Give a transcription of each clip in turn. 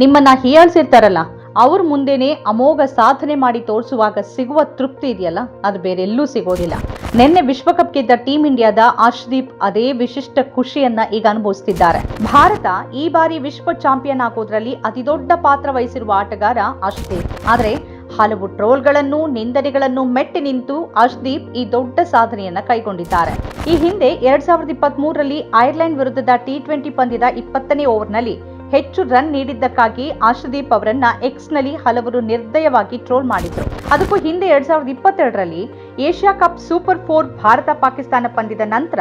ನಿಮ್ಮನ್ನ ಹೀಯಾಳ್ಸಿರ್ತಾರಲ್ಲ, ಅವ್ರ ಮುಂದೆನೆ ಅಮೋಘ ಸಾಧನೆ ಮಾಡಿ ತೋರಿಸುವಾಗ ಸಿಗುವ ತೃಪ್ತಿ ಇದೆಯಲ್ಲ? ಅದು ಬೇರೆಲ್ಲೂ ಸಿಗೋದಿಲ್ಲ. ನಿನ್ನೆ ವಿಶ್ವಕಪ್ ಗೆದ್ದ ಟೀಂ ಇಂಡಿಯಾದ ಅಶ್ದೀಪ್ ಅದೇ ವಿಶಿಷ್ಟ ಖುಷಿಯನ್ನ ಈಗ ಅನುಭವಿಸುತ್ತಿದ್ದಾರೆ ಭಾರತ ಈ ಬಾರಿ ವಿಶ್ವ ಚಾಂಪಿಯನ್ ಆಗೋದ್ರಲ್ಲಿ ಅತಿದೊಡ್ಡ ಪಾತ್ರ ವಹಿಸಿರುವ ಆಟಗಾರ ಅರ್ಶ್ದೀಪ್ ಆದರೆ ಹಲವು ಟ್ರೋಲ್ಗಳನ್ನು ನಿಂದನೆಗಳನ್ನು ಮೆಟ್ಟಿ ನಿಂತು ಅಶ್ದೀಪ್ ಈ ದೊಡ್ಡ ಸಾಧನೆಯನ್ನ ಕೈಗೊಂಡಿದ್ದಾರೆ. ಈ ಹಿಂದೆ ಎರಡ್ ಸಾವಿರದ ಇಪ್ಪತ್ತ್ ಮೂರರಲ್ಲಿ ಐರ್ಲೆಂಡ್ ವಿರುದ್ಧದ ಟಿ ಟ್ವೆಂಟಿ ಪಂದ್ಯದ ಇಪ್ಪತ್ತನೇ ಓವರ್ನಲ್ಲಿ ಹೆಚ್ಚು ರನ್ ನೀಡಿದ್ದಕ್ಕಾಗಿ ಆಶಾದೀಪ್ ಅವರನ್ನ ಎಕ್ಸ್ನಲ್ಲಿ ಹಲವರು ನಿರ್ದಯವಾಗಿ ಟ್ರೋಲ್ ಮಾಡಿದ್ರು. ಅದಕ್ಕೂ ಹಿಂದೆ ಎರಡ್ ಸಾವಿರದ ಇಪ್ಪತ್ತೆರಡರಲ್ಲಿ Asia cup super four Bharat Pakistan ಪಂದ್ಯದ ನಂತರ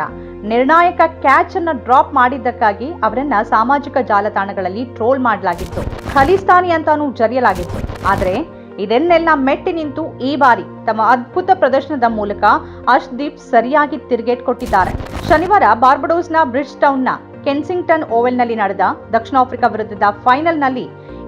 ನಿರ್ಣಾಯಕ ಕ್ಯಾಚ್ ಅನ್ನ ಡ್ರಾಪ್ ಮಾಡಿದ್ದಕ್ಕಾಗಿ ಅವರನ್ನ ಸಾಮಾಜಿಕ ಜಾಲತಾಣಗಳಲ್ಲಿ ಟ್ರೋಲ್ ಮಾಡಲಾಗಿತ್ತು. ಖಲಿಸ್ತಾನಿ ಅಂತಾನೂ ಜರಿಯಲಾಗಿತ್ತು. ಆದರೆ ಇದನ್ನೆಲ್ಲ ಮೆಟ್ಟಿ ನಿಂತು ಈ ಬಾರಿ ತಮ್ಮ ಅದ್ಭುತ ಪ್ರದರ್ಶನದ ಮೂಲಕ ಅಶ್ದೀಪ್ ಸರಿಯಾಗಿ ತಿರುಗೇಟ್ ಕೊಟ್ಟಿದ್ದಾರೆ. ಶನಿವಾರ ಬಾರ್ಬಡೋಸ್ನ ಬ್ರಿಡ್ಜ್ ಟೌನ್ನ ಕೆನ್ಸಿಂಗ್ಟನ್ ಓವೆಲ್ನಲ್ಲಿ ನಡೆದ ದಕ್ಷಿಣ ಆಫ್ರಿಕಾ ವಿರುದ್ಧದ ಫೈನಲ್ನಲ್ಲಿ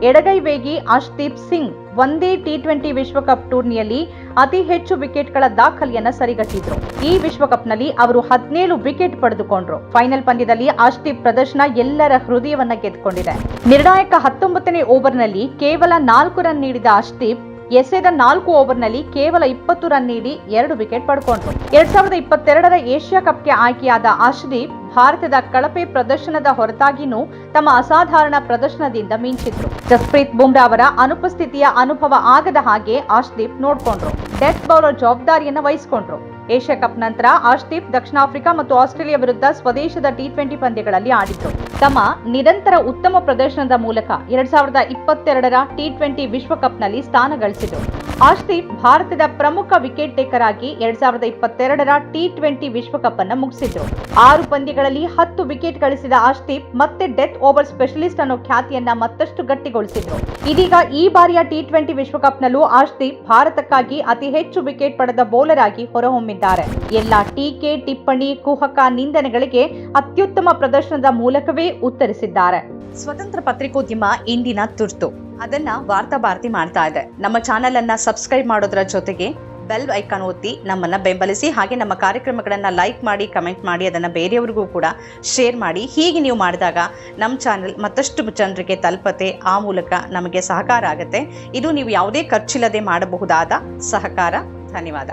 ಎಡಗೈ ವೇಗಿ ಅಶ್ದೀಪ್ ಸಿಂಗ್ ಒಂದೇ ಟಿ ಟ್ವೆಂಟಿ ವಿಶ್ವಕಪ್ ಟೂರ್ನಿಯಲ್ಲಿ ಅತಿ ಹೆಚ್ಚು ವಿಕೆಟ್ಗಳ ದಾಖಲೆಯನ್ನು ಸರಿಗಟ್ಟಿದ್ರು. ಈ ವಿಶ್ವಕಪ್ನಲ್ಲಿ ಅವರು ಹದಿನೇಳು ವಿಕೆಟ್ ಪಡೆದುಕೊಂಡ್ರು. ಫೈನಲ್ ಪಂದ್ಯದಲ್ಲಿ ಅಶ್ದೀಪ್ ಪ್ರದರ್ಶನ ಎಲ್ಲರ ಹೃದಯವನ್ನ ಗೆದ್ದುಕೊಂಡಿದೆ. ನಿರ್ಣಾಯಕ ಹತ್ತೊಂಬತ್ತನೇ ಓವರ್ನಲ್ಲಿ ಕೇವಲ ನಾಲ್ಕು ರನ್ ನೀಡಿದ ಅಶ್ದೀಪ್ ಎಸೆದ ನಾಲ್ಕು ಓವರ್ನಲ್ಲಿ ಕೇವಲ ಇಪ್ಪತ್ತು ರನ್ ನೀಡಿ ಎರಡು ವಿಕೆಟ್ ಪಡ್ಕೊಂಡ್ರು. ಎರಡ್ ಸಾವಿರದ ಇಪ್ಪತ್ತೆರಡರ ಏಷ್ಯಾ ಕಪ್ಗೆ ಆಯ್ಕೆಯಾದ ಅಶ್ದೀಪ್ ಭಾರತದ ಕಳಪೆ ಪ್ರದರ್ಶನದ ಹೊರತಾಗಿನೂ ತಮ್ಮ ಅಸಾಧಾರಣ ಪ್ರದರ್ಶನದಿಂದ ಮಿಂಚಿದ್ರು. ಜಸ್ಪ್ರೀತ್ ಬುಮ್ರಾ ಅವರ ಅನುಪಸ್ಥಿತಿಯ ಅನುಭವ ಆಗದ ಹಾಗೆ ಆಶ್ದೀಪ್ ನೋಡ್ಕೊಂಡ್ರು. ಡೆತ್ ಬೌಲರ್ ಜವಾಬ್ದಾರಿಯನ್ನು ವಹಿಸಿಕೊಂಡ್ರು. ಏಷ್ಯಾ ಕಪ್ ನಂತರ ಆಶ್ದೀಪ್ ದಕ್ಷಿಣ ಆಫ್ರಿಕಾ ಮತ್ತು ಆಸ್ಟ್ರೇಲಿಯಾ ವಿರುದ್ಧ ಸ್ವದೇಶದ ಟಿ ಟ್ವೆಂಟಿ ಪಂದ್ಯಗಳಲ್ಲಿ ಆಡಿದ್ರು ತಮ್ಮ ನಿರಂತರ ಉತ್ತಮ ಪ್ರದರ್ಶನದ ಮೂಲಕ ಎರಡ್ ಸಾವಿರದ ಇಪ್ಪತ್ತೆರಡರ ಟಿ ಟ್ವೆಂಟಿ ವಿಶ್ವಕಪ್ನಲ್ಲಿ ಸ್ಥಾನ ಗಳಿಸಿದ್ರು ಆಶ್ದೀಪ್ ಭಾರತದ ಪ್ರಮುಖ ವಿಕೆಟ್ ಟೇಕರ್ ಆಗಿ ಎರಡ್ ಸಾವಿರದ ಇಪ್ಪತ್ತೆರಡರ ಟಿ ಟ್ವೆಂಟಿ ವಿಶ್ವಕಪ್ ಅನ್ನು ಮುಗಿಸಿದ್ರು ಆರು ಪಂದ್ಯಗಳಲ್ಲಿ ಹತ್ತು ವಿಕೆಟ್ ಗಳಿಸಿದ ಆಶ್ದೀಪ್ ಮತ್ತೆ ಡೆತ್ ಓವರ್ ಸ್ಪೆಷಲಿಸ್ಟ್ ಅನ್ನೋ ಖ್ಯಾತಿಯನ್ನ ಮತ್ತಷ್ಟು ಗಟ್ಟಿಗೊಳಿಸಿದ್ರು. ಇದೀಗ ಈ ಬಾರಿಯ ಟಿ ಟ್ವೆಂಟಿ ವಿಶ್ವಕಪ್ನಲ್ಲೂ ಆಶ್ದೀಪ್ ಭಾರತಕ್ಕಾಗಿ ಅತಿ ಹೆಚ್ಚು ವಿಕೆಟ್ ಪಡೆದ ಬೌಲರ್ ಆಗಿ ಹೊರಹೊಮ್ಮಿದ್ದಾರೆ ಎಲ್ಲ ಟೀಕೆ, ಟಿಪ್ಪಣಿ, ಕುಹಕ ನಿಂದನೆಗಳಿಗೆ ಅತ್ಯುತ್ತಮ ಪ್ರದರ್ಶನದ ಮೂಲಕವೇ ಉತ್ತರಿಸಿದ್ದಾರೆ. ಸ್ವತಂತ್ರ ಪತ್ರಿಕೋದ್ಯಮ ಇಂದಿನ ತುರ್ತು. ಅದನ್ನ ವಾರ್ತಾ ಭಾರತಿ ಮಾಡ್ತಾ ಇದೆ. ನಮ್ಮ ಚಾನೆಲ್ ಅನ್ನ ಸಬ್ಸ್ಕ್ರೈಬ್ ಮಾಡೋದ್ರ ಜೊತೆಗೆ ಬೆಲ್ ಐಕಾನ್ ಒತ್ತಿ ನಮ್ಮನ್ನ ಬೆಂಬಲಿಸಿ ಹಾಗೆ ನಮ್ಮ ಕಾರ್ಯಕ್ರಮಗಳನ್ನ ಲೈಕ್ ಮಾಡಿ, ಕಮೆಂಟ್ ಮಾಡಿ, ಅದನ್ನ ಬೇರೆಯವರಿಗೂ ಕೂಡ ಶೇರ್ ಮಾಡಿ. ಹೀಗೆ ನೀವು ಮಾಡಿದಾಗ ನಮ್ಮ ಚಾನೆಲ್ ಮತ್ತಷ್ಟು ಜನರಿಗೆ ತಲುಪತೆ ಆ ಮೂಲಕ ನಮಗೆ ಸಹಕಾರ ಆಗುತ್ತೆ. ಇದು ನೀವು ಯಾವುದೇ ಖರ್ಚಿಲ್ಲದೆ ಮಾಡಬಹುದಾದ ಸಹಕಾರ. ಧನ್ಯವಾದ.